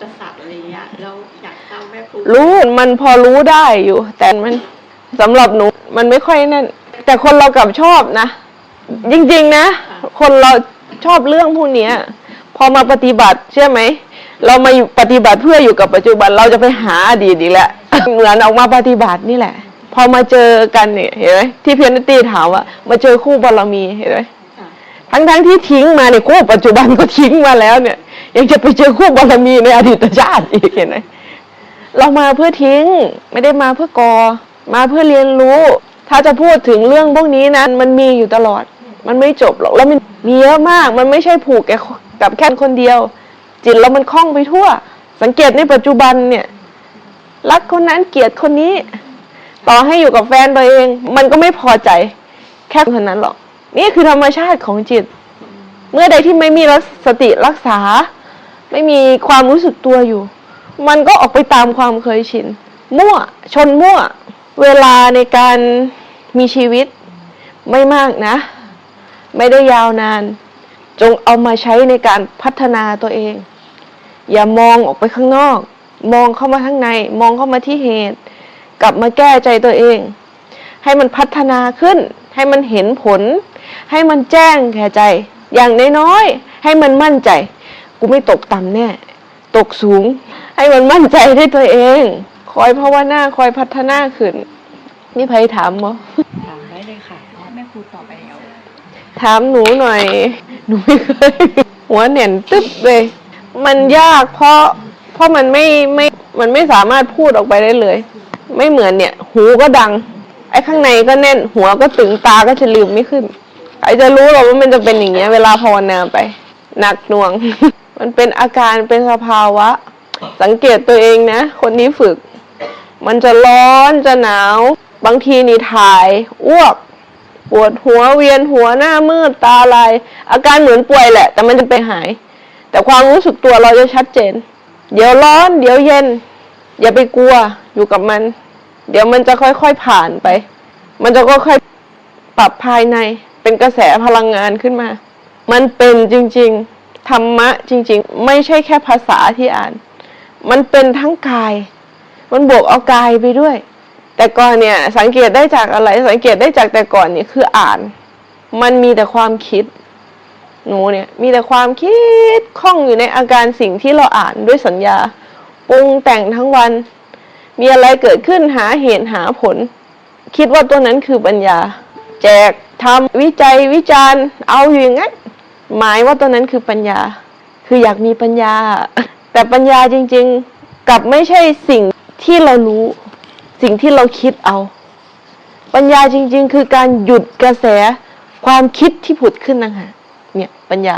กษัตริย์อะไรเงี้ยเราอยากทราบแม่ครูรู้มันพอรู้ได้อยู่ แต่มันสำหรับหนู มันไม่ค่อยนั่นแต่คนเรากลับชอบนะ จริงๆนะ คนเราชอบเรื่องพวกเนี้ย พอมาปฏิบัติเชื่อไหม เรามาอยู่ปฏิบัติเพื่ออยู่กับปัจจุบันเราจะไปหาอดีตอีกแล้วเหมือนออกมาปฏิบัตินี่แหละ พอมาเจอกันเนี่ยเห็นไหมที่เพียนตี้ถามว่ามาเจอคู่บารมีเห็นไหม ทั้งทั้งๆที่ทิ้งมาเนี่ยคู่ปัจจุบันก็ทิ้งมาแล้วเนี่ย ยังจะไปเจอคู่บารมีในอดีตชาติอีกเห็นไหมเรามาเพื่อทิ้งไม่ได้มาเพื่อกอ มาเพื่อเรียนรู้ ถ้าจะพูดถึงเรื่องพวกนี้นะมันมีอยู่ตลอด มันไม่จบหรอกแล้วมันมีเยอะมาก มันไม่ใช่ผูกแก่กับแค่คนเดียว จิตเรามันคล่องไปทั่ว สังเกตในปัจจุบันเนี่ยรักคนนั้นเกลียดคนนี้ ต่อให้อยู่กับแฟนตัวเอง มันก็ไม่พอใจ แค่คนนั้นหรอก นี่คือธรรมชาติของจิต เมื่อใดที่ไม่มีรักสติรักษา ไม่มีความรู้สึกตัวอยู่ มันก็ออกไปตามความเคยชิน มั่ว ชนมั่ว เวลาในการมีชีวิตไม่มากนะ ไม่ได้ยาวนาน จงเอามาใช้ในการพัฒนาตัวเอง อย่ามองออกไปข้างนอก มองเข้ามาข้างใน มองเข้ามาที่เหตุ กลับมาแก้ใจตัวเอง ให้มันพัฒนาขึ้น ให้มันเห็นผล ให้มันแจ้งแก่ใจ อย่างน้อยๆให้มันมั่นใจ กูไม่ตกต่ำแน่ ตกสูง ให้มันมั่นใจในตัวเอง คอยภาวนาคอยพัฒนาขึ้นนี่ไพถามมั้ถามได้เลยค่ะแม่ครูตอบไปแล้วถามหนูหน่อย หนูไม่เคยหัวเหน่นตึ๊บเลย มันยากเพราะเพราะมันไม่ไม่มันไม่สามารถพูดออกไปได้เลย ไม่เหมือนเนี่ย หูก็ดัง ไอ้ข้างในก็แน่น หัวก็ตึงตาก็จะลืมไม่ขึ้น ใครจะรู้หรอกว่ามันจะเป็นอย่างเงี้ย เวลาภาวนาไปหนักหน่วง มันเป็นอาการเป็นสภาวะ สังเกตตัวเองนะ คนนี้ฝึก มันจะร้อนจะหนาว บางทีนี่ถ่ายอ้วก ปวดหัวเวียนหัวหน้ามืดตาลาย อาการเหมือนป่วยแหละ แต่มันจะไปหาย แต่ความรู้สึกตัวเราจะชัดเจน เดี๋ยวร้อน เดี๋ยวเย็น อย่าไปกลัวอยู่กับมัน เดี๋ยวมันจะค่อยๆผ่านไป มันจะค่อยๆปรับภายใน เป็นกระแสพลังงานขึ้นมา มันเป็นจริง ๆ ธรรมะจริง ๆ ไม่ใช่แค่ภาษาที่อ่าน มันเป็นทั้งกาย มันบวกเอากายไปด้วย แต่ก่อนเนี่ยสังเกตได้จากอะไร สังเกตได้จากแต่ก่อนเนี่ยคืออ่าน มันมีแต่ความคิด หนูเนี่ย มีแต่ความคิดคล่องอยู่ในอาการสิ่งที่เราอ่านด้วยสัญญาปรุงแต่งทั้งวัน มีอะไรเกิดขึ้นหาเหตุหาผล คิดว่าตัวนั้นคือปัญญา แจก ทำวิจัยวิจารณ์ เอาอยู่อย่างนั้นหมายว่าตัวนั้นคือปัญญา คืออยากมีปัญญา แต่ปัญญาจริง ๆกลับไม่ใช่สิ่งที่เรารู้ สิ่งที่เราคิดเอา ปัญญาจริง ๆ คือการหยุดกระแสความคิดที่ผุดขึ้นนะฮะเนี่ยปัญญา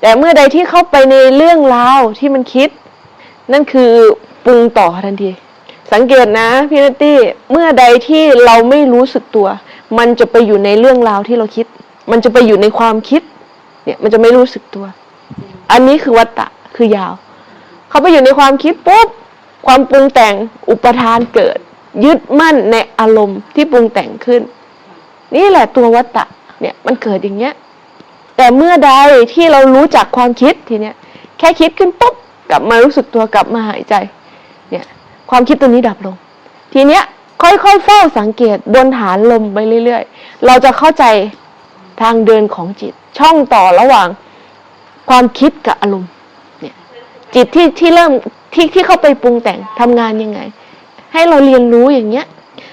แต่เมื่อใดที่เข้าไปในเรื่องราวที่มันคิด นั่นคือปรุงต่อทันทีสังเกตนะพี่นัตตี้เมื่อใดที่เราไม่รู้สึกตัว มันจะไปอยู่ในเรื่องราวที่เราคิด มันจะไปอยู่ในความคิด เนี่ย มันจะไม่รู้สึกตัว อันนี้คือวัตตะคือยาว เขาไปอยู่ในความคิดปุ๊บความปรุงแต่งอุปทานเกิด ยึดมั่นในอารมณ์ที่ปรุงแต่งขึ้น นี่แหละตัววัตตะเนี่ยมันเกิดอย่างเงี้ย แต่เมื่อใดที่เรารู้จักความคิดทีเนี้ยแค่คิดขึ้นปุ๊บกลับมารู้สึกตัวกลับมาหายใจ เนี่ย ความคิดตัวนี้ดับลง ทีเนี้ย ค่อยๆเฝ้าสังเกตบนฐานลมไปเรื่อยๆ เราจะเข้าใจทางเดินของจิต ช่องต่อระหว่างความคิดกับอารมณ์เนี่ยจิตที่ที่เริ่มที่ที่เข้าไปปรุงแต่งทำงานยังไง ให้เราเรียนรู้อย่างเงี้ย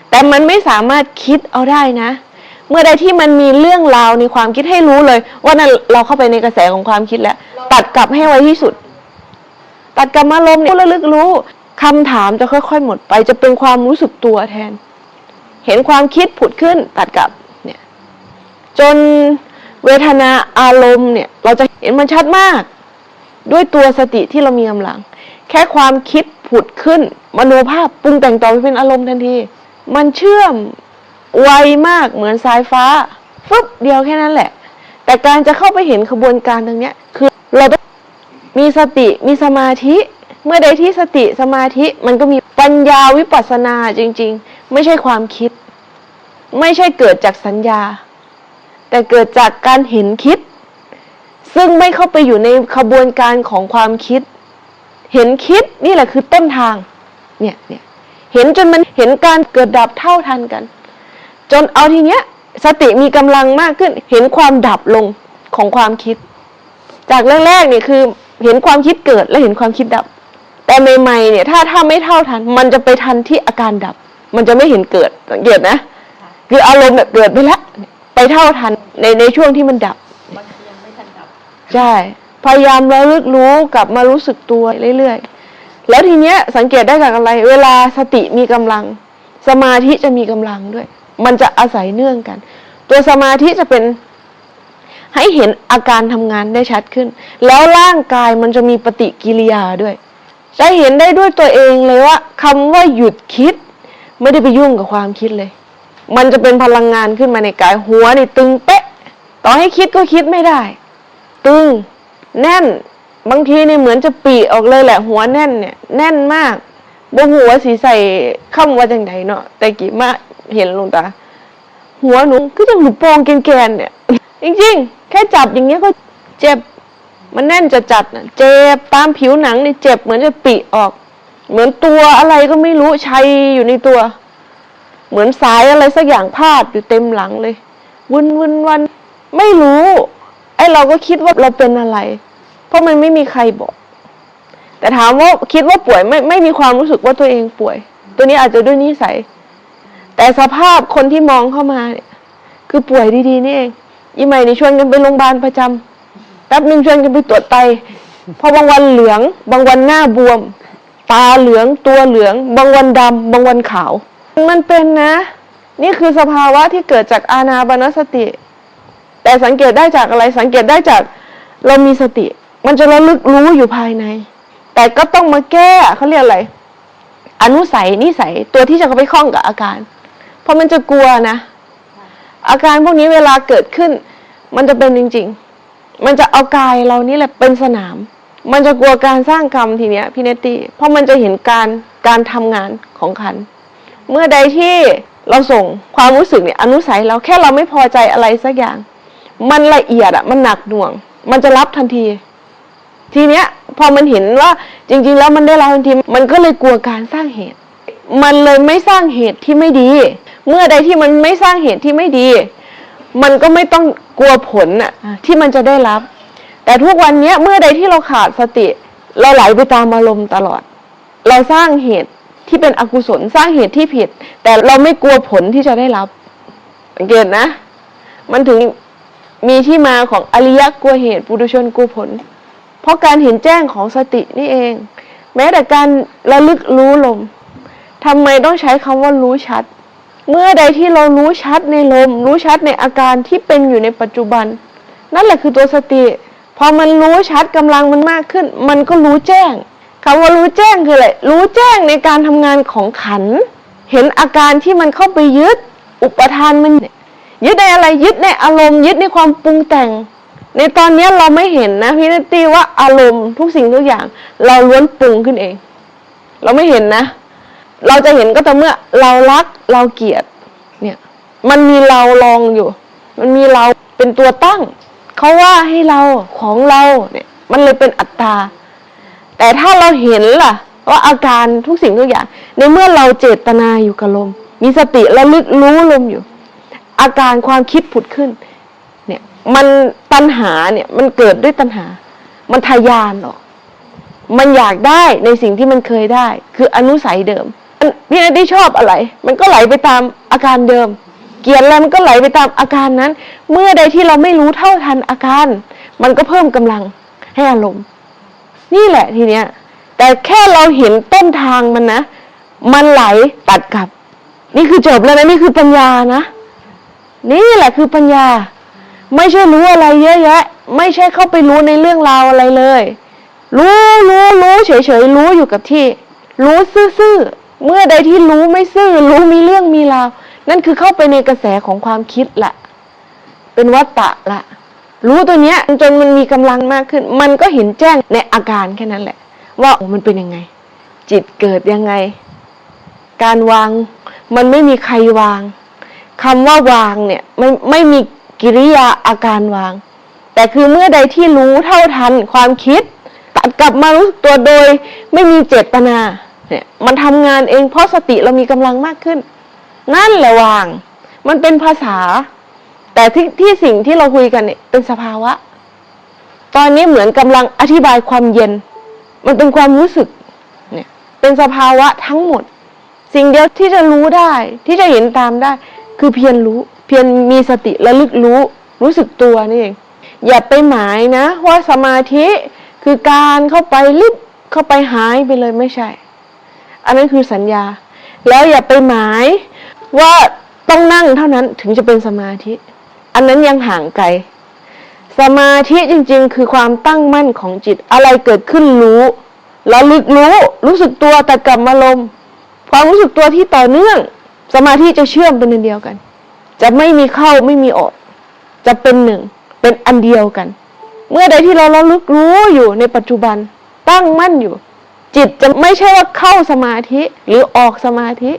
แต่มันไม่สามารถคิดเอาได้นะ เมื่อใดที่มันมีเรื่องราวในความคิดให้รู้เลย ว่านั่นเราเข้าไปในกระแสของความคิดแล้ว ตัดกลับให้ไวที่สุด ตัดกลับมาลมเนี่ยระลึกรู้ คำถามจะค่อย ๆ หมดไปจะเป็นความรู้สึกตัวแทน เห็นความคิดผุดขึ้นตัดกับเนี่ยจนเวทนาอารมณ์เนี่ยเราจะเห็นมันชัดมาก ด้วยตัวสติที่เรามีกำลัง แค่ความคิดผุดขึ้น มโนภาพปรุงแต่งต่อไปเป็นอารมณ์ทันที มันเชื่อมไวมากเหมือนสายฟ้าฟึบเดียวแค่นั้นแหละ แต่การจะเข้าไปเห็นขบวนการตรงเนี้ยคือเราต้องมีสติมีสมาธิ เมื่อใดที่สติสมาธิมันก็มีปัญญาวิปัสสนาจริง ๆ ไม่ใช่ความคิด ไม่ใช่เกิดจากสัญญา แต่เกิดจากการเห็นคิด ซึ่งไม่เข้าไปอยู่ในขบวนการของความคิด เห็นคิดนี่แหละคือต้นทางเนี่ยเนี่ยเห็นจนมันเห็นการเกิดดับเท่าทันกัน จนเอาทีเนี้ย สติมีกำลังมากขึ้น เห็นความดับลงของความคิด จากแรกๆเนี่ยคือเห็นความคิดเกิดและเห็นความคิดดับ แต่ใหม่ๆเนี่ยถ้าถ้าไม่เท่าทัน มันจะไปทันที่อาการดับ มันจะไม่เห็นเกิดสังเกตนะ คืออารมณ์แบบเกิดไปแล้วไปเท่าทันในในช่วงที่มันดับบางทียังไม่ทันดับใช่พยายามระลึกรู้กลับมารู้สึกตัวเรื่อยๆ แล้วทีเนี้ยสังเกตได้จากอะไร เวลาสติมีกำลัง สมาธิจะมีกำลังด้วย มันจะอาศัยเนื่องกัน ตัวสมาธิจะเป็นให้เห็นอาการทำงานได้ชัดขึ้น แล้วร่างกายมันจะมีปฏิกิริยาด้วย จะเห็นได้ด้วยตัวเองเลยว่าคำว่าหยุดคิด ไม่ได้ไปยุ่งกับความคิดเลย มันจะเป็นพลังงานขึ้นมาในกายหัวนี่ตึงเป๊ะ ต่อให้คิดก็คิดไม่ได้ ตึง แน่น บางทีเนี่ยเหมือนจะปีออกเลยแหละ หัวแน่นเนี่ย แน่นมากบนหัวสีใส่คำว่าจังไดเนาะแต่กี่มาเห็นลงตา หัวหนูก็ยังหนูโปงแกนๆเนี่ย จริง ๆ แค่จับอย่างเงี้ยก็เจ็บ มันแน่นจะจัดนะเจ็บตามผิวหนังนี่เจ็บเหมือนจะปีออก เหมือนตัวอะไรก็ไม่รู้ชัยอยู่ในตัว เหมือนสายอะไรสักอย่างพาดอยู่เต็มหลังเลยวุ่นวุ่นวันไม่รู้ ไอเราก็คิดว่าเราเป็นอะไร เพราะมันไม่มีใครบอก แต่ถามว่าคิดว่าป่วยไม่ไม่มีความรู้สึกว่าตัวเองป่วย ตัวนี้อาจจะด้วยนิสัย แต่สภาพคนที่มองเข้ามาเนี่ยคือป่วยดีๆนี่เองอีใหม่นี่ชวนกันไปโรงพยาบาลประจำ แป๊บหนึ่งชวนกันไปตรวจไตเพอบางวันเหลือง บางวันหน้าบวม ตาเหลืองตัวเหลือง บางวันดำบางวันขาว มันเป็นนะ นี่คือสภาวะที่เกิดจากอานาปานสติ แต่สังเกตได้จากอะไรสังเกตได้จากเรามีสติ มันจะระลึกรู้อยู่ภายใน แต่ก็ต้องมาแก้เขาเรียกอะไรอนุสัยนิสัยตัวที่จะเข้าไปคล้องกับอาการ เพราะมันจะกลัวนะ อาการพวกนี้เวลาเกิดขึ้น มันจะเป็นจริง ๆ มันจะเอากายเรานี่แหละเป็นสนาม มันจะกลัวการสร้างกรรมทีเนี้ยพี่เนตตี้เพราะมันจะเห็นการการทำงานของขัน เมื่อใดที่เราส่งความรู้สึกเนี่ยอนุสัยเราแค่เราไม่พอใจอะไรสักอย่าง มันละเอียดอะมันหนักหน่วง มันจะรับทันที ทีเนี้ยพอมันเห็นว่าจริง ๆ แล้วมันได้รับทันที มันก็เลยกลัวการสร้างเหตุ มันเลยไม่สร้างเหตุที่ไม่ดี เมื่อใดที่มันไม่สร้างเหตุที่ไม่ดี มันก็ไม่ต้องกลัวผลน่ะที่มันจะได้รับ แต่ทุกวันเนี้ยเมื่อใดที่เราขาดสติ เราไหลไปตามอารมณ์ตลอด เราสร้างเหตุที่เป็นอกุศลสร้างเหตุที่ผิด แต่เราไม่กลัวผลที่จะได้รับสังเกตนะ มันถึงมีที่มาของอริยะกลัวเหตุปุถุชนกลัวผล เพราะการเห็นแจ้งของสตินี่เอง แม้แต่การระลึกรู้ลมทำไมต้องใช้คำว่ารู้ชัด เมื่อใดที่เรารู้ชัดในลม รู้ชัดในอาการที่เป็นอยู่ในปัจจุบัน นั่นแหละคือตัวสติ พอมันรู้ชัดกำลังมันมากขึ้น มันก็รู้แจ้งคำว่ารู้แจ้งคืออะไรรู้แจ้งในการทำงานของขัน เห็นอาการที่มันเข้าไปยึด อุปทานมันยึดในอะไรยึดในอารมณ์ยึดในความปรุงแต่ง ในตอนนี้เราไม่เห็นนะพี่นัตตี้ว่าอารมณ์ทุกสิ่งทุกอย่าง เราล้วนปรุงขึ้นเอง เราไม่เห็นนะ เราจะเห็นก็ต่อเมื่อเรารักเราเกลียดเนี่ยมันมีเราลองอยู่ มันมีเราเป็นตัวตั้งเขาว่าให้เราของเราเนี่ยมันเลยเป็นอัตตา แต่ถ้าเราเห็นล่ะ ว่าอาการทุกสิ่งทุกอย่าง ในเมื่อเราเจตนาอยู่กับลม มีสติระลึกรู้ลมอยู่ อาการความคิดผุดขึ้น เนี่ย มันตัณหาเนี่ยมันเกิดด้วยตัณหา มันทะยานออก มันอยากได้ในสิ่งที่มันเคยได้ คืออนุสัยเดิม พี่นัทที่ชอบอะไร มันก็ไหลไปตามอาการเดิม เกลียดอะไรมันก็ไหลไปตามอาการนั้น เมื่อใดที่เราไม่รู้เท่าทันอาการ มันก็เพิ่มกำลังให้อารมณ์ นี่แหละทีเนี้ย แต่แค่เราเห็นต้นทางมันนะ มันไหลตัดกลับ นี่คือจบแล้วนะนี่คือปัญญานะ นี่แหละคือปัญญา ไม่ใช่รู้อะไรเยอะแยะ ไม่ใช่เข้าไปรู้ในเรื่องราวอะไรเลย รู้รู้รู้เฉยเฉยๆรู้อยู่กับที่ รู้ซื่อๆ เมื่อใดที่รู้ไม่ซื่อรู้มีเรื่องมีราวนั่นคือเข้าไปในกระแสของความคิดละเป็นวัตตะละรู้ตัวเนี้ยจนมันมีกำลังมากขึ้น มันก็เห็นแจ้งในอาการแค่นั้นแหละ ว่าโอ้มันเป็นยังไง จิตเกิดยังไง การวางมันไม่มีใครวางคำว่าวางเนี่ยไม่ไม่มีกิริยาอาการวาง แต่คือเมื่อใดที่รู้เท่าทันความคิด ตัดกลับมารู้ตัวโดย ไม่มีเจตนา เนี่ยมันทำงานเองเพราะสติเรามีกำลังมากขึ้น นั่นแหละวาง มันเป็นภาษา แต่ที่ที่สิ่งที่เราคุยกันเนี่ยเป็นสภาวะ ตอนนี้เหมือนกำลังอธิบายความเย็น มันเป็นความรู้สึกเนี่ยเป็นสภาวะทั้งหมด สิ่งเดียวที่จะรู้ได้ ที่จะเห็นตามได้ คือเพียรรู้ เพียรมีสติระลึกรู้ รู้สึกตัวนี่เองอย่าไปหมายนะ ว่าสมาธิคือการเข้าไปลิบเข้าไปหายไปเลยไม่ใช่ อันนั้นคือสัญญา แล้วอย่าไปหมายว่าต้องนั่งเท่านั้นถึงจะเป็นสมาธิ อันนั้นยังห่างไกล สมาธิจริง ๆ คือความตั้งมั่นของจิต อะไรเกิดขึ้นรู้แล้วลึกรู้ รู้สึกตัวแต่กลับมาลม ความรู้สึกตัวที่ต่อเนื่อง สมาธิจะเชื่อมเป็นอันเดียวกัน จะไม่มีเข้าไม่มีออก จะเป็นหนึ่ง เป็นอันเดียวกัน เมื่อใดที่เราระลึกรู้อยู่ในปัจจุบัน ตั้งมั่นอยู่ จิตจะไม่ใช่ว่าเข้าสมาธิหรือออกสมาธิ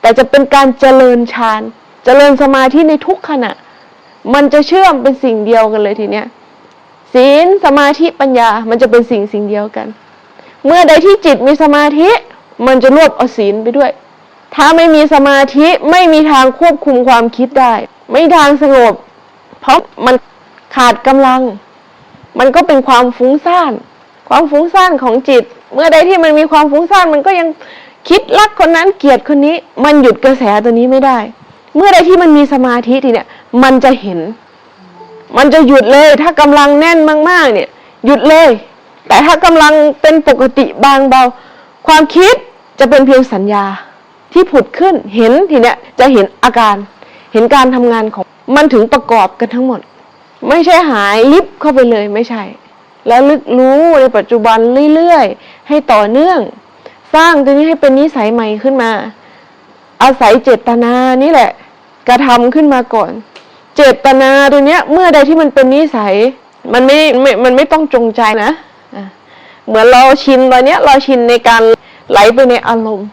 แต่จะเป็นการเจริญฌานเจริญสมาธิในทุกขณะ มันจะเชื่อมเป็นสิ่งเดียวกันเลยทีเนี้ยศีลสมาธิปัญญามันจะเป็นสิ่งสิ่งเดียวกัน เมื่อใดที่จิตมีสมาธิ มันจะรวบเอาศีลไปด้วย ถ้าไม่มีสมาธิไม่มีทางควบคุมความคิดได้ ไม่ทางสงบ เพราะมันขาดกำลัง มันก็เป็นความฟุ้งซ่าน ความฟุ้งซ่านของจิต เมื่อใดที่มันมีความฟุ้งซ่านมันก็ยังคิดรักคนนั้นเกลียดคนนี้ มันหยุดกระแสตัวนี้ไม่ได้ เมื่อใดที่มันมีสมาธิทีเนี่ยมันจะเห็น มันจะหยุดเลย ถ้ากำลังแน่นมาก ๆ เนี่ย หยุดเลย แต่ถ้ากำลังเป็นปกติบางเบา ความคิดจะเป็นเพียงสัญญาที่ผุดขึ้นเห็นทีเนี้ยจะเห็นอาการ เห็นการทำงานของมันถึงประกอบกันทั้งหมด ไม่ใช่หายลิบเข้าไปเลยไม่ใช่ แล้วลึกรู้ในปัจจุบันเรื่อยๆ ให้ต่อเนื่อง สร้างตัวนี้ให้เป็นนิสัยใหม่ขึ้นมา อาศัยเจตนานี่แหละ กระทำขึ้นมาก่อน เจตนาตัวเนี้ย เมื่อใดที่มันเป็นนิสัย มันไม่ไม่มันไม่ต้องจงใจนะเหมือนเราชินตอนเนี้ย เราชินในการไหลไปในอารมณ์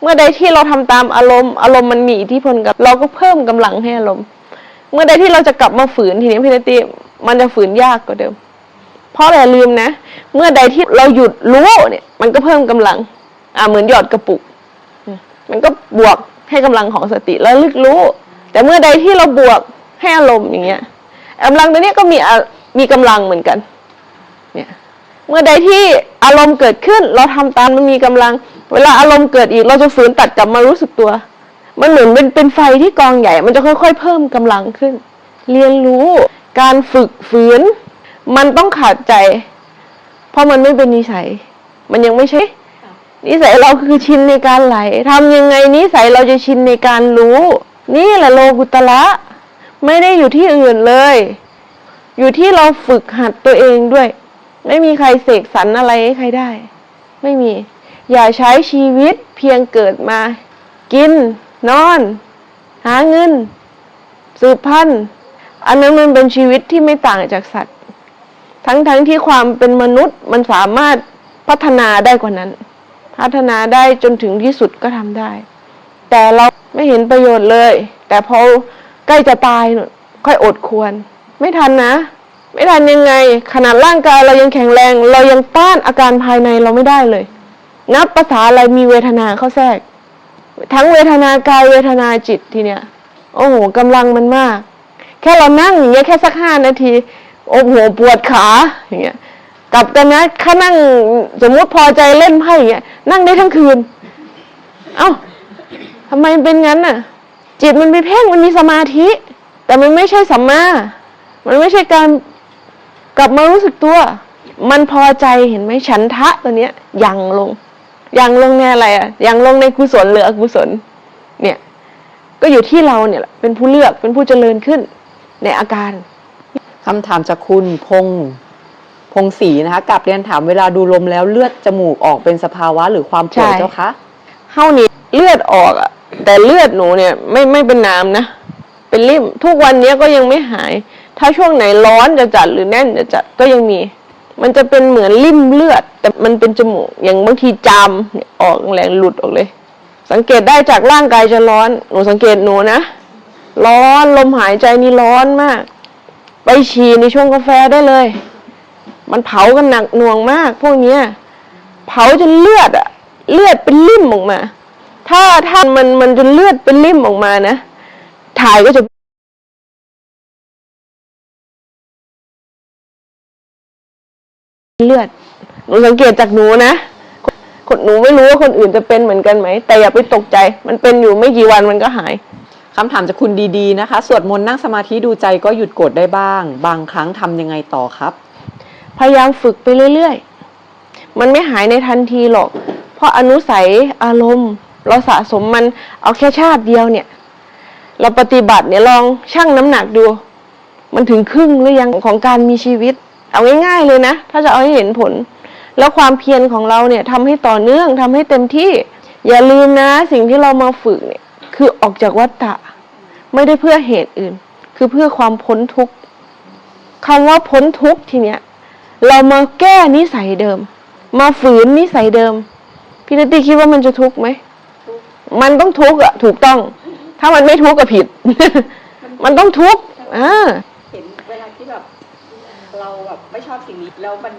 เมื่อใดที่เราทำตามอารมณ์ อารมณ์มันมีอิทธิพลกับ เราก็เพิ่มกำลังให้อารมณ์ เมื่อใดที่เราจะกลับมาฝืนทีนี้พี่นตีมันจะฝืนยากกว่าเดิม ราะอย่าลืมนะ เมื่อใดที่เราหยุดรู้เนี่ย มันก็เพิ่มกำลัง อ่าเหมือนหยอดกระปุก มันก็บวกให้กำลังของสติแล้วลึกรู้ แต่เมื่อใดที่เราบวกให้อารมณ์อย่างเงี้ยกำลังตัวเนี้ยก็มีมีกำลังเหมือนกัน เนี่ย เมื่อใดที่อารมณ์เกิดขึ้น เราทำตามมันมีกำลัง เวลาอารมณ์เกิดอีก เราจะฝืนตัดกลับมารู้สึกตัว มันเหมือนเป็นเป็นไฟที่กองใหญ่ มันจะค่อย ๆ เพิ่มกำลังขึ้น เรียนรู้การฝึกฝืน มันต้องขาดใจ เพราะมันไม่เป็นนิสัย มันยังไม่ใช่ นิสัยเราคือชินในการไหลทำยังไงนิสัยเราจะชินในการรู้ นี่แหละโลกุตละไม่ได้อยู่ที่อื่นเลย อยู่ที่เราฝึกหัดตัวเองด้วย ไม่มีใครเสกสรรอะไรให้ใครได้ ไม่มี อย่าใช้ชีวิตเพียงเกิดมา กิน นอน หาเงิน สืบพันธุ์อันนั้นมันเป็นชีวิตที่ไม่ต่างจากสัตว์ ทั้งๆทที่ความเป็นมนุษย์มันสามารถพัฒนาได้กว่านั้น พัฒนาได้จนถึงที่สุดก็ทำได้ แต่เราไม่เห็นประโยชน์เลย แต่พอใกล้จะตายค่อยอดควร ไม่ทันนะ ไม่ทันยังไง ขนาดร่างกายเรายังแข็งแรง เรายังต้านอาการภายในเราไม่ได้เลย นับภาษาอะไรมีเวทนาเข้าแทรก ทั้งเวทนากายเวทนาจิตทีเนี้ยโอ้โหกำลังมันมาก แค่เรานั่งอย่างเงี้ยแค่สักห้านาที โอ้โหปวดขาอย่างเงี้ยกลับกันนะข้านั่งสมมุติพอใจเล่นไพ่อย่างเงี้ยนั่งได้ทั้งคืน เอ้าทำไมเป็นงั้นน่ะ จิตมันมีเพ่งมันมีสมาธิ แต่มันไม่ใช่สัมมามันไม่ใช่การกลับมารู้สึกตัว มันพอใจเห็นไหมฉันทะตัวเนี้ยยังลงยังลงในอะไรอะยังลงในกุศลหรืออกุศล เนี่ย ก็อยู่ที่เราเนี่ยเป็นผู้เลือกเป็นผู้เจริญขึ้นในอาการ คำถามจากคุณพงษ์พงศรีนะคะกลับเรียนถามเวลาดูลมแล้วเลือดจมูกออกเป็นสภาวะหรือความป่วยใช่ เจ้าคะเท่านี้เลือดออกอะแต่เลือดหนูเนี่ยไม่ไม่เป็นน้ำนะ เป็นริ่มทุกวันนี้ก็ยังไม่หาย ถ้าช่วงไหนร้อนจะจัดหรือแน่นจะจัดก็ยังมี มันจะเป็นเหมือนริ่มเลือด แต่มันเป็นจมูกอย่างบางทีจามเนี่ยออกแรงหลุดออกเลย สังเกตได้จากร่างกายจะร้อน หนูสังเกตหนูนะ ร้อนลมหายใจนี่ร้อนมาก ไปฉี่ในช่วงกาแฟได้เลย มันเผากันหนักหน่วงมาก พวกเนี้ย เผาจนเลือดอะเลือดเป็นริ่มออกมา ถ้าถ้ามันมันจนเลือดเป็นริ่มออกมานะถ่ายก็จะเลือดหนูสังเกตจากหนูนะคนหนูไม่รู้ว่าคนอื่นจะเป็นเหมือนกันไหม แต่อย่าไปตกใจ มันเป็นอยู่ไม่กี่วันมันก็หาย คำถามจากคุณดีๆนะคะ สวดมนต์นั่งสมาธิดูใจก็หยุดโกรธได้บ้าง บางครั้งทำยังไงต่อครับ พยายามฝึกไปเรื่อยๆ มันไม่หายในทันทีหรอก เพราะอนุสัยอารมณ์ เราสะสมมันเอาแค่ชาติเดียวเนี่ย เราปฏิบัติเนี่ยลองชั่งน้ำหนักดู มันถึงครึ่งหรือยังของการมีชีวิต เอาง่ายๆเลยนะ ถ้าจะเอาให้เห็นผล แล้วความเพียรของเราเนี่ยทำให้ต่อเนื่องทำให้เต็มที่ อย่าลืมนะ สิ่งที่เรามาฝึกเนี่ยคือออกจากวัฏฏะ ไม่ได้เพื่อเหตุอื่น คือเพื่อความพ้นทุกข์คำว่าพ้นทุกข์ทีเนี้ย เรามาแก้นิสัยเดิม มาฝืนนิสัยเดิม พี่นตตีคิดว่ามันจะทุกข์ไหม มันต้องทุกข์อะถูกต้อง ถ้ามันไม่ทุกข์ก็ผิด มันต้องทุกข์อ่าเห็นเวลาที่แบบเราแบบไม่ชอบสิ่งนี้แล้วมัน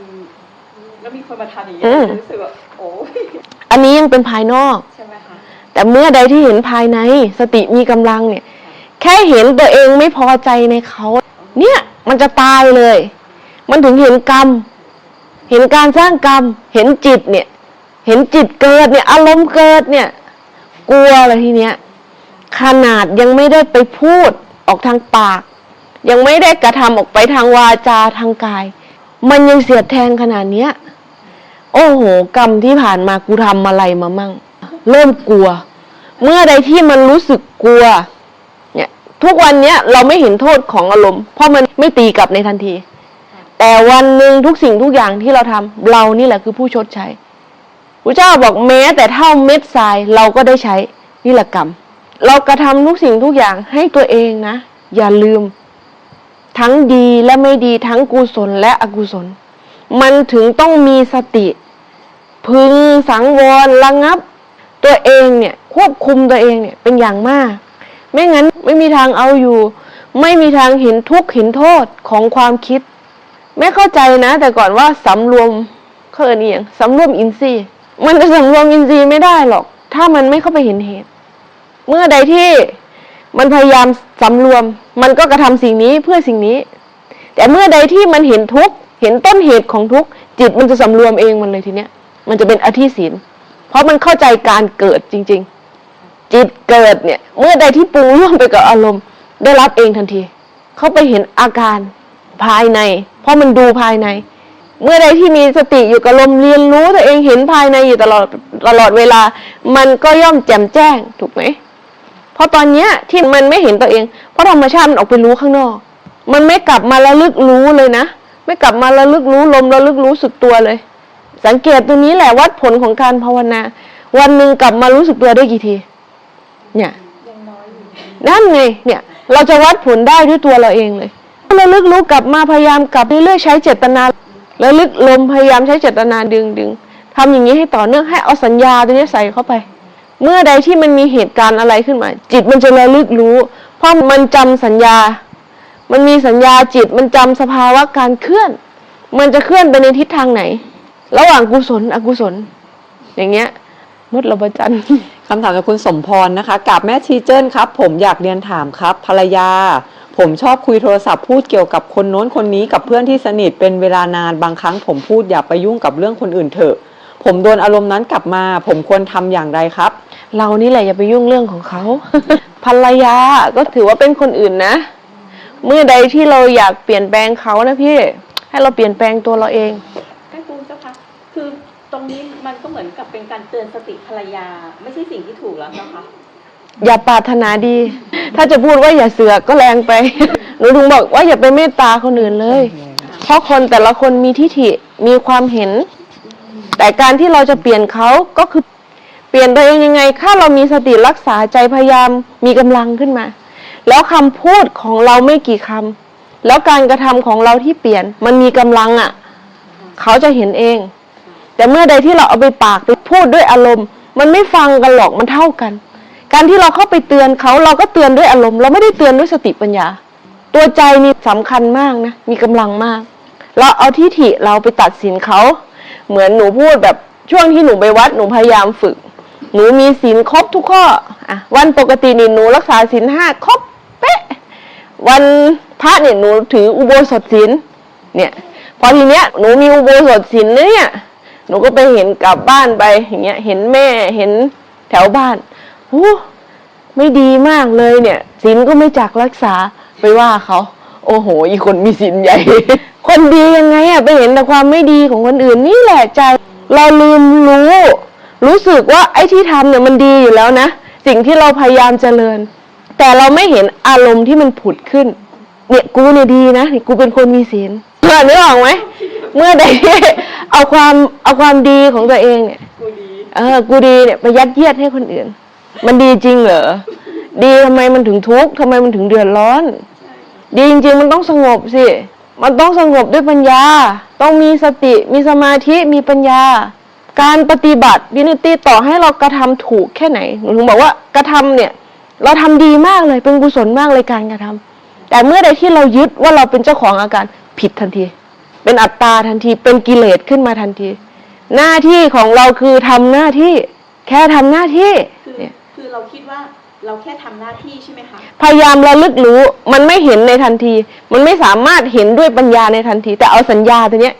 แล้วมีคนมาทำอย่างเงี้อืยมรู้สึกว่าโอ้ยอันนี้ยังเป็นภายนอกใช่ไหมคะแต่เมื่อใดที่เห็นภายในสติมีกำลังเนี่ย แค่เห็นตัวเองไม่พอใจในเขา เนี่ย มันจะตายเลย มันถึงเห็นกรรม เห็นการสร้างกรรม เห็นจิตเนี่ย เห็นจิตเกิดเนี่ย อารมณ์เกิดเนี่ย กลัวเลยทีเนี้ย ขนาดยังไม่ได้ไปพูดออกทางปาก ยังไม่ได้กระทำออกไปทางวาจาทางกาย มันยังเสียดแทงขนาดเนี้ย โอ้โห กรรมที่ผ่านมากูทำอะไรมามั่ง เริ่มกลัว เมื่อใดที่มันรู้สึกกลัว ทุกวันเนี้ยเราไม่เห็นโทษของอารมณ์ เพราะมันไม่ตีกลับในทันที แต่วันหนึ่งทุกสิ่งทุกอย่างที่เราทำเรานี่แหละคือผู้ชดใช้พระเจ้าบอกแม้แต่เท่าเม็ดทรายเราก็ได้ใช้นี่แหละกรรม เรากระทำทุกสิ่งทุกอย่างให้ตัวเองนะ อย่าลืม ทั้งดีและไม่ดีทั้งกุศลและอกุศล มันถึงต้องมีสติ พึงสังวรระงับ ตัวเองเนี่ย ควบคุมตัวเองเนี่ยเป็นอย่างมาก ไม่งั้นไม่มีทางเอาอยู่ ไม่มีทางเห็นทุกข์เห็นโทษของความคิด ไม่เข้าใจนะ แต่ก่อนว่าสำรวมเขาเอินอหย่างสำรวมอินทรีย์มันจะสำรวมอินทรีย์ไม่ได้หรอก ถ้ามันไม่เข้าไปเห็นเหตุ เมื่อใดที่มันพยายามสำรวม มันก็กระทำสิ่งนี้เพื่อสิ่งนี้ แต่เมื่อใดที่มันเห็นทุกข์เห็นต้นเหตุของทุกข์จิตมันจะสำรวมเองมันเลยทีเนี้ย มันจะเป็นอธิศีลเพราะมันเข้าใจการเกิดจริง ๆ จิตเกิดเนี่ย เมื่อใดที่ปรุงร่วมไปกับอารมณ์ ได้รับเองทันที เขาไปเห็นอาการภายใน เพราะมันดูภายใน เมื่อใดที่มีสติอยู่กับลมเรียนรู้ตัวเองเห็นภายในอยู่ตลอดตลอดเวลา มันก็ย่อมแจ่มแจ้งถูกไหมเพราะตอนเนี้ยที่มันไม่เห็นตัวเอง เพราะธรรมชาติมันออกไปรู้ข้างนอก มันไม่กลับมาระลึกรู้เลยนะไม่กลับมาระลึกรู้ลมระลึกรู้สึกตัวเลย สังเกตตรงนี้แหละวัดผลของการภาวนา วันหนึ่งกลับมารู้สึกตัวได้กี่ที เนี่ยยังน้อยอยู่นั่นไงเนี่ย เราจะวัดผลได้ด้วยตัวเราเองเลยระลึกรู้กลับมาพยายามกลับเรื่อยๆใช้เจตนาระลึกลมพยายามใช้เจตนาดึงดึงทำอย่างนี้ให้ต่อเนื่องให้เอาสัญญาตัวนี้ใส่เข้าไป เมื่อใดที่มันมีเหตุการณ์อะไรขึ้นมา จิตมันจะระลึกรู้ เพราะมันจำสัญญา มันมีสัญญาจิตมันจำสภาวะการเคลื่อน มันจะเคลื่อนไปในทิศทางไหน ระหว่างกุศลอกุศล อย่างเงี้ยมดระบจันทร์ คำถามจากคุณสมพรนะคะกับแม่ชีเจิ้นครับ ผมอยากเรียนถามครับ ภรรยา ผมชอบคุยโทรศัพท์พูดเกี่ยวกับคนโน้นคนนี้กับเพื่อนที่สนิทเป็นเวลานานบางครั้ง ผมพูดอย่าไปยุ่งกับเรื่องคนอื่นเถอะ ผมโดนอารมณ์นั้นกลับมา ผมควรทำอย่างไรครับ เรานี่แหละอย่าไปยุ่งเรื่องของเขา ภรรยาก็ถือว่าเป็นคนอื่นนะเมื่อใดที่เราอยากเปลี่ยนแปลงเขานะพี่ให้เราเปลี่ยนแปลงตัวเราเอง แม่ครูเจ้าคะคือต รงนี้มันก็เหมือนกับเป็นการเตือนสติภรรยา ไม่ใช่สิ่งที่ถูกแล้วเจ้าคะอย่าปรารถนาดี ถ้าจะพูดว่าอย่าเสือกก็แรงไป หนูถึงบอกว่าอย่าไปเมตตาคนอื่นเลย เพราะคนแต่ละคนมีทิฐิ มีความเห็น แต่การที่เราจะเปลี่ยนเขาก็คือเปลี่ยนตัวเองยังไง ถ้าเรามีสติรักษาใจพยายามมีกำลังขึ้นมา แล้วคำพูดของเราไม่กี่คำแล้วการกระทำของเราที่เปลี่ยนมันมีกำลังอะ เขาจะเห็นเอง แต่เมื่อใดที่เราเอาไปปากไปพูดด้วยอารมณ์ มันไม่ฟังกันหรอกมันเท่ากัน การที่เราเข้าไปเตือนเขาเราก็เตือนด้วยอารมณ์ เราไม่ได้เตือนด้วยสติปัญญา ตัวใจนี่สำคัญมากนะมีกำลังมาก เราเอาทิฐิเราไปตัดสินเขา เหมือนหนูพูดแบบช่วงที่หนูไปวัดหนูพยายามฝึก หนูมีศีลครบทุกข้ออะวันปกตินี่หนูรักษาศีลห้าครบเป๊ะวันพระเนี่ยหนูถืออุโบสถศีลเนี่ย พอทีเนี้ยหนูมีอุโบสถศีลเนี่ย หนูก็ไปเห็นกลับบ้านไปอย่างเงี้ย เห็นแม่เห็นแถวบ้านโอ้ไม่ดีมากเลยเนี่ยศีลก็ไม่จักรักษาไปว่าเขาโอ้โห อีคนมีศีลใหญ่ คนดียังไงอะไปเห็นแต่ความไม่ดีของคนอื่นนี่แหละใจ เราลืมรู้ รู้สึกว่าไอ้ที่ทำเนี่ยมันดีอยู่แล้วนะ สิ่งที่เราพยายามเจริญ แต่เราไม่เห็นอารมณ์ที่มันผุดขึ้น เนี่ยกูเนี่ยดีนะนี่กูเป็นคนมีศีลเออนึกออกไหม เมื่อใดที่เอาความเอาความดีของตัวเองเนี่ย กูดีเออ กูดีเนี่ยไปยัดเยียดให้คนอื่น มันดีจริงเหรอ ดีทำไมมันถึงทุกข์ทำไมมันถึงเดือดร้อน ดีจริง ๆ มันต้องสงบสิ มันต้องสงบด้วยปัญญา ต้องมีสติ มีสมาธิ มีปัญญา การปฏิบัติวินิตี้ต่อให้เรากระทำถูกแค่ไหน หนูถึงบอกว่ากระทำเนี่ย เราทำดีมากเลย เป็นกุศลมากเลยการกระทำแต่เมื่อใดที่เรายึดว่าเราเป็นเจ้าของอาการผิดทันที เป็นอัตตาทันที เป็นกิเลสขึ้นมาทันที หน้าที่ของเราคือทำหน้าที่ แค่ทำหน้าที่คือเนี่ยคือเราคิดว่าเราแค่ทำหน้าที่ใช่ไหมคะพยายามระลึกรู้มันไม่เห็นในทันที มันไม่สามารถเห็นด้วยปัญญาในทันที แต่เอาสัญญาตัวเนี้ย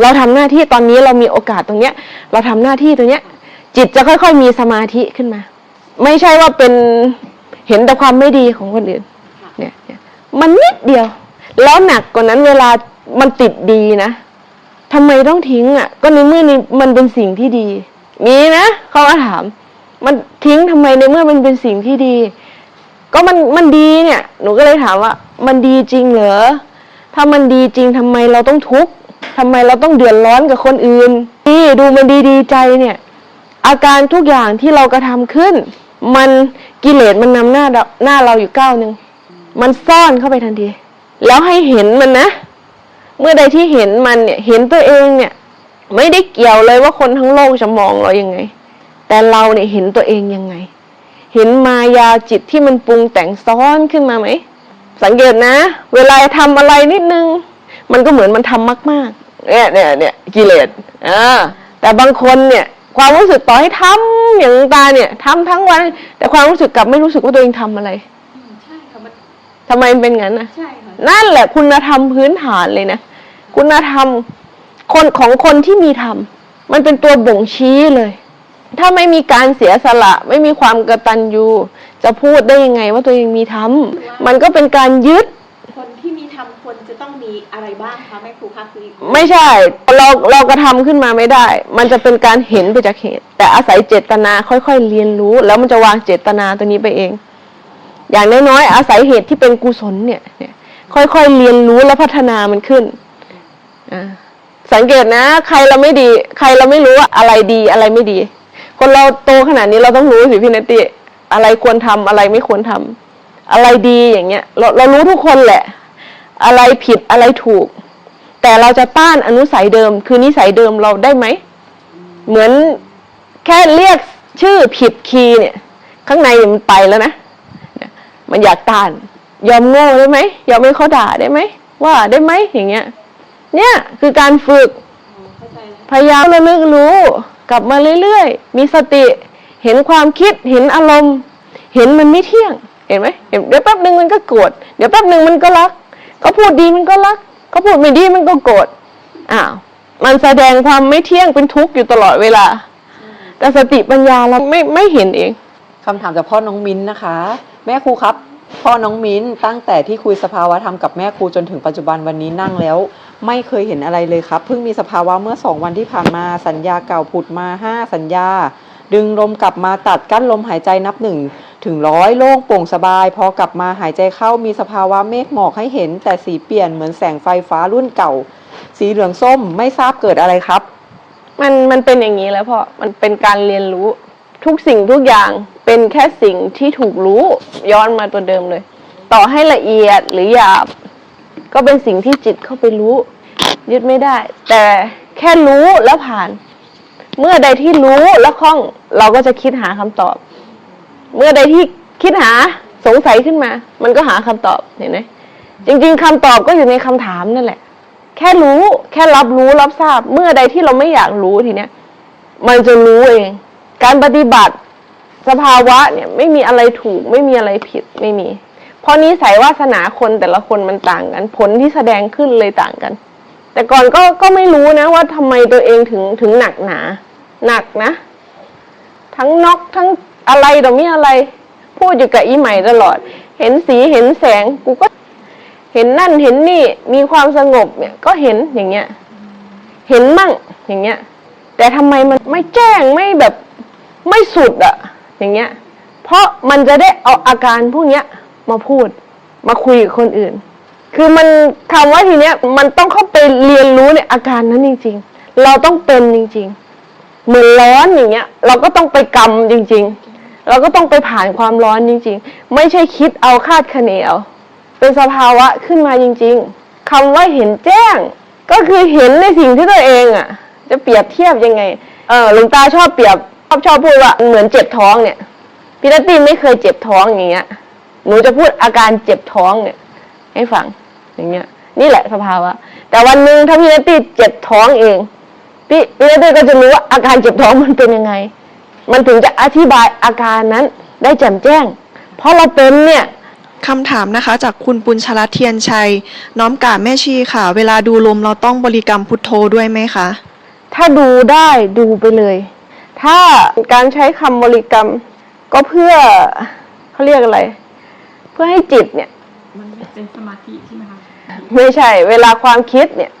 เราทำหน้าที่ตอนนี้เรามีโอกาสตรงเนี้ย เราทำหน้าที่ตัวเนี้ย จิตจะค่อย ๆ มีสมาธิขึ้นมา ไม่ใช่ว่าเป็นเห็นแต่ความไม่ดีของคนอื่นเนี่ยเนี่ยมันนิดเดียว แล้วหนักกว่านั้นเวลา มันติดดีนะทำไมต้องทิ้งอะ ก็ในเมื่อนี้มันเป็นสิ่งที่ดี มีนะเขาก็ถาม มันทิ้งทำไมในเมื่อมันเป็นสิ่งที่ดี ก็มันมันดีเนี่ย หนูก็เลยถามว่า มันดีจริงเหรอถ้ามันดีจริงทำไมเราต้องทุกข์ทำไมเราต้องเดือดร้อนกับคนอื่นนี่ดูมันดีดีใจเนี่ย อาการทุกอย่างที่เรากระทำขึ้น มันกิเลสมันนำหน้าเราหน้าเราอยู่ก้าวหนึ่งมันซ่อนเข้าไปทันที แล้วให้เห็นมันนะ เมื่อใดที่เห็นมันเนี่ย เห็นตัวเองเนี่ย ไม่ได้เกี่ยวเลยว่าคนทั้งโลกจะมองเรายังไง แต่เราเนี่ยเห็นตัวเองยังไง เห็นมายาจิตที่มันปรุงแต่งซ้อนขึ้นมาไหม สังเกตนะ เวลาทำอะไรนิดนึง มันก็เหมือนมันทำมากๆเนี่ยเนี่ยเนี่ยกิเลสอ่าแต่บางคนเนี่ย ความรู้สึกต่อให้ทำอย่างตาเนี่ยทำทั้งวัน แต่ความรู้สึกกลับไม่รู้สึกว่าตัวเองทำอะไรอืมใช่ค่ะมันทำไมมันเป็นงั้นนะใช่ค่ะนั่นแหละคุณธรรมพื้นฐานเลยนะ คุณธรรม คนของคนที่มีธรรม มันเป็นตัวบ่งชี้เลย ถ้าไม่มีการเสียสละ ไม่มีความกตัญญูจะพูดได้ยังไงว่าตัวเองมีธรรม มันก็เป็นการยึด คนที่มีทำควรจะต้องมีอะไรบ้างคะแม่ครูคะคือไม่ใช่ เราเรากระทำขึ้นมาไม่ได้ มันจะเป็นการเห็นไปจากเหตุ แต่อาศัยเจตนาค่อยๆเรียนรู้ แล้วมันจะวางเจตนาตัวนี้ไปเอง อย่างน้อยๆอาศัยเหตุที่เป็นกุศลเนี่ยเนี่ยค่อยๆเรียนรู้และพัฒนามันขึ้นอ่า สังเกตนะ ใครเราไม่ดี ใครเราไม่รู้ว่าอะไรดีอะไรไม่ดี คนเราโตขนาดนี้เราต้องรู้สิพี่นติ อะไรควรทำอะไรไม่ควรทำอะไรดีอย่างเงี้ย เราเรารู้ทุกคนแหละ อะไรผิดอะไรถูก แต่เราจะต้านอนุสัยเดิม คือนิสัยเดิมเราได้ไหม เหมือนแค่เรียกชื่อผิดคีย์เนี่ย ข้างในมันไปแล้วนะเนี่ยมันอยากต้าน ยอมโง่ได้ไหมยอมให้เขาด่าได้ไหมว่าได้ไหมอย่างเงี้ย เนี่ยคือการฝึกอ๋อเข้าใจแล้วพยายามระลึกรู้ กลับมาเรื่อยๆ มีสติ เห็นความคิดเห็นอารมณ์ เห็นมันไม่เที่ยง เห็นไหมเห็นเดี๋ยวแป๊บหนึ่งมันก็โกรธเดี๋ยวแป๊บหนึ่งมันก็รักก็พูดดีมันก็รักก็พูดไม่ดีมันก็โกรธอ้าวมันแสดงความไม่เที่ยงเป็นทุกข์อยู่ตลอดเวลา แต่สติปัญญาเราไม่ไม่เห็นเองคำถามจากพ่อน้องมิ้นนะคะ แม่ครูครับ พ่อน้องมิ้นตั้งแต่ที่คุยสภาวะธรรมกับแม่ครูจนถึงปัจจุบันวันนี้นั่งแล้ว ไม่เคยเห็นอะไรเลยครับ เพิ่งมีสภาวะเมื่อสองวันที่ผ่านมาสัญญาเก่าผุดมาห้าสัญญา ดึงลมกลับมาตัดกั้นลมหายใจนับหนึ่งถึงร้อยโล่งโปร่งสบาย พอกลับมาหายใจเข้ามีสภาวะเมฆหมอกให้เห็น แต่สีเปลี่ยนเหมือนแสงไฟฟ้ารุ่นเก่า สีเหลืองส้มไม่ทราบเกิดอะไรครับ มันมันเป็นอย่างนี้แล้วพ่อมันเป็นการเรียนรู้ทุกสิ่งทุกอย่างเป็นแค่สิ่งที่ถูกรู้ย้อนมาตัวเดิมเลย ต่อให้ละเอียดหรือหยาบ ก็เป็นสิ่งที่จิตเข้าไปรู้ ยึดไม่ได้ แต่แค่รู้แล้วผ่าน เมื่อใดที่รู้แล้วคล่อง เราก็จะคิดหาคำตอบ เมื่อใดที่คิดหาสงสัยขึ้นมา มันก็หาคำตอบเห็นไหมจริง ๆคำตอบก็อยู่ในคำถามนั่นแหละ แค่รู้แค่รับรู้รับทราบ เมื่อใดที่เราไม่อยากรู้ทีเนี้ยมันจะรู้เอง การปฏิบัติสภาวะเนี่ยไม่มีอะไรถูกไม่มีอะไรผิดไม่มี เพราะนิสัยวาสนาคนแต่ละคนมันต่างกัน ผลที่แสดงขึ้นเลยต่างกัน แต่ก่อนก็ก็ไม่รู้นะว่าทำไมตัวเองถึงถึงหนักหนา หนักนะ ทั้งน็อกทั้งอะไรต่อมีอะไร พูดอยู่กับอีใหม่ตลอด เห็นสีเห็นแสงกูก็เห็นนั่นเห็นนี่มีความสงบเนี่ย ก็เห็นอย่างเงี้ย เห็นมั่งอย่างเงี้ย แต่ทำไมมันไม่แจ้งไม่แบบไม่สุดอะอย่างเงี้ย เพราะมันจะได้เอาอาการพวกเนี้ย มาพูด มาคุยกับคนอื่น คือมันคำว่าทีเนี้ยมันต้องเข้าไปเรียนรู้ในอาการนั้นจริง ๆ เราต้องเป็นจริง ๆ เหมือนร้อนอย่างเงี้ย เราก็ต้องไปกรรมจริง ๆ เราก็ต้องไปผ่านความร้อนจริง ๆ ไม่ใช่คิดเอาคาดคะเนเอาเป็นสภาวะขึ้นมาจริง ๆคำว่าเห็นแจ้ง ก็คือเห็นในสิ่งที่ตัวเองอะ จะเปรียบเทียบยังไง เออหลวงตาชอบเปรียบชอบชอบพูดว่าเหมือนเจ็บท้องเนี่ยพี่นัตตี้ไม่เคยเจ็บท้องอย่างเงี้ย หนูจะพูดอาการเจ็บท้องเนี่ย ให้ฟังอย่างเงี้ย นี่แหละสภาวะ แต่วันหนึ่งถ้าพี่นัตตี้เจ็บท้องเองพี่พี่นัตตี้ก็จะรู้ว่าอาการเจ็บท้องมันเป็นยังไง มันถึงจะอธิบายอาการนั้นได้แจ่มแจ้ง เพราะเราเป็นเนี่ยคำถามนะคะ จากคุณปุญชลัดเทียนชัย น้อมกราบแม่ชีค่ะ เวลาดูลมเราต้องบริกรรมพุทโธด้วยไหมคะ ถ้าดูได้ดูไปเลย ถ้าการใช้คำบริกรรมก็เพื่อเขาเรียกอะไรเพื่อให้จิตเนี่ย มันเป็นสมาธิใช่ไหมคะไม่ใช่ เวลาความคิดเนี่ย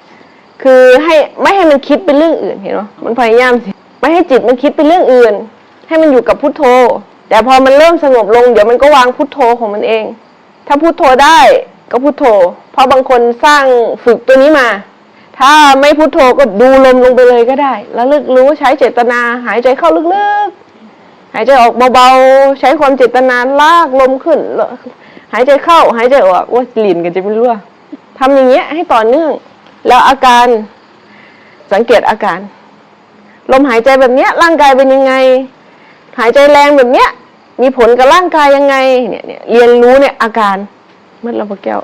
คือให้ไม่ให้มันคิดเป็นเรื่องอื่นเห็นไหมมันพยายามสิไม่ให้จิตมันคิดเป็นเรื่องอื่น ให้มันอยู่กับพุทโธ แต่พอมันเริ่มสงบลง เดี๋ยวมันก็วางพุทโธของมันเอง ถ้าพุทโธได้ก็พุทโธ เพราะบางคนสร้างฝึกตัวนี้มา ถ้าไม่พุทโธก็ดูลมลงไปเลยก็ได้ แล้วลึกรู้ใช้เจตนาหายใจเข้าลึกๆหายใจออกเบาๆ ใช้ความเจตนาลากลมขึ้นแล้ว หายใจเข้าหายใจออกว่าลิ่นกันจะไม่รู้อะทำอย่างเงี้ย ให้ต่อเนื่อง แล้วอาการสังเกตอาการ ลมหายใจแบบเนี้ย ร่างกายเป็นยังไง หายใจแรงแบบเนี้ย มีผลกับร่างกายยังไงเนี่ยเนี่ยเรียนรู้เนี่ยอาการเมัดเราปะแก้ว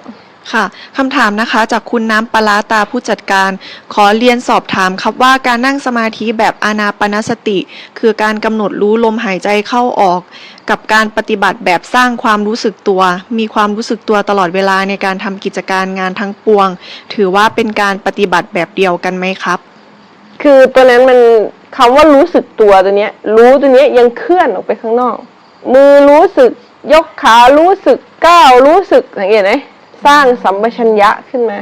ค่ะคำถามนะคะจากคุณน้ำปลาตาผู้จัดการ ขอเรียนสอบถามครับว่าการนั่งสมาธิแบบอานาปนสติ คือการกำหนดรู้ลมหายใจเข้าออก กับการปฏิบัติแบบสร้างความรู้สึกตัว มีความรู้สึกตัวตลอดเวลาในการทำกิจการงานทั้งปวง ถือว่าเป็นการปฏิบัติแบบเดียวกันไหมครับ คือตัวนั้นมันคำว่ารู้สึกตัวตัวเนี้ย รู้ตัวเนี้ยยังเคลื่อนออกไปข้างนอก มือรู้สึกยกขารู้สึกก้าวรู้สึกสังเกตไหมสร้างสัมปชัญญะขึ้นมา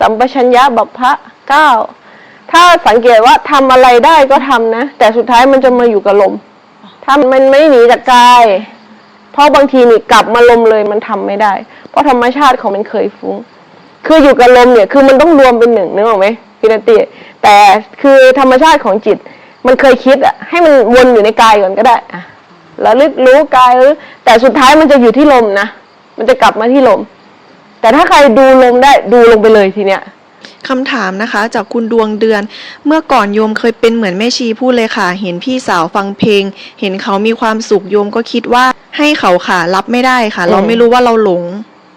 สัมปชัญญะบัพพะก้าวถ้าสังเกตว่าทำอะไรได้ก็ทำนะ แต่สุดท้ายมันจะมาอยู่กับลม ถ้ามันไม่หนีจากกาย เพราะบางทีนี่กลับมาลมเลยมันทำไม่ได้ เพราะธรรมชาติของมันเคยฟุ้ง คืออยู่กับลมเนี่ย คือมันต้องรวมเป็นหนึ่งนึกออกไหมพี่นาติแต่คือธรรมชาติของจิต มันเคยคิดอะให้มันวนอยู่ในกายก่อนก็ได้อะแล้วลึกรู้กายแต่สุดท้ายมันจะอยู่ที่ลมนะมันจะกลับมาที่ลม แต่ถ้าใครดูลมได้ดูลงไปเลยทีเนี้ย คำถามนะคะจากคุณดวงเดือน เมื่อก่อนโยมเคยเป็นเหมือนแม่ชีพูดเลยค่ะ เห็นพี่สาวฟังเพลง เห็นเขามีความสุขโยมก็คิดว่าให้เขาค่ะรับไม่ได้ค่ะ เราอืมไม่รู้ว่าเราหลง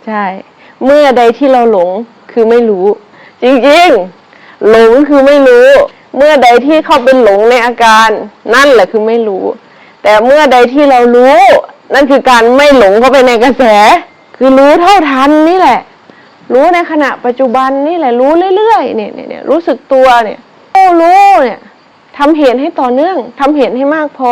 ใช่ เมื่อใดที่เราหลงคือไม่รู้ จริงๆ หลงคือไม่รู้ เมื่อใดที่เข้าเป็นหลงในอาการ นั่นแหละคือไม่รู้ แต่เมื่อใดที่เรารู้ นั่นคือการไม่หลงเข้าไปในกระแส คือรู้เท่าทันนี่แหละ รู้ในขณะปัจจุบันนี่แหละรู้เรื่อยๆเนี่ยเนี่ยเนี่ยรู้สึกตัวเนี่ยรู้รู้เนี่ยทำเห็นให้ต่อเนื่องทำเห็นให้มากพอ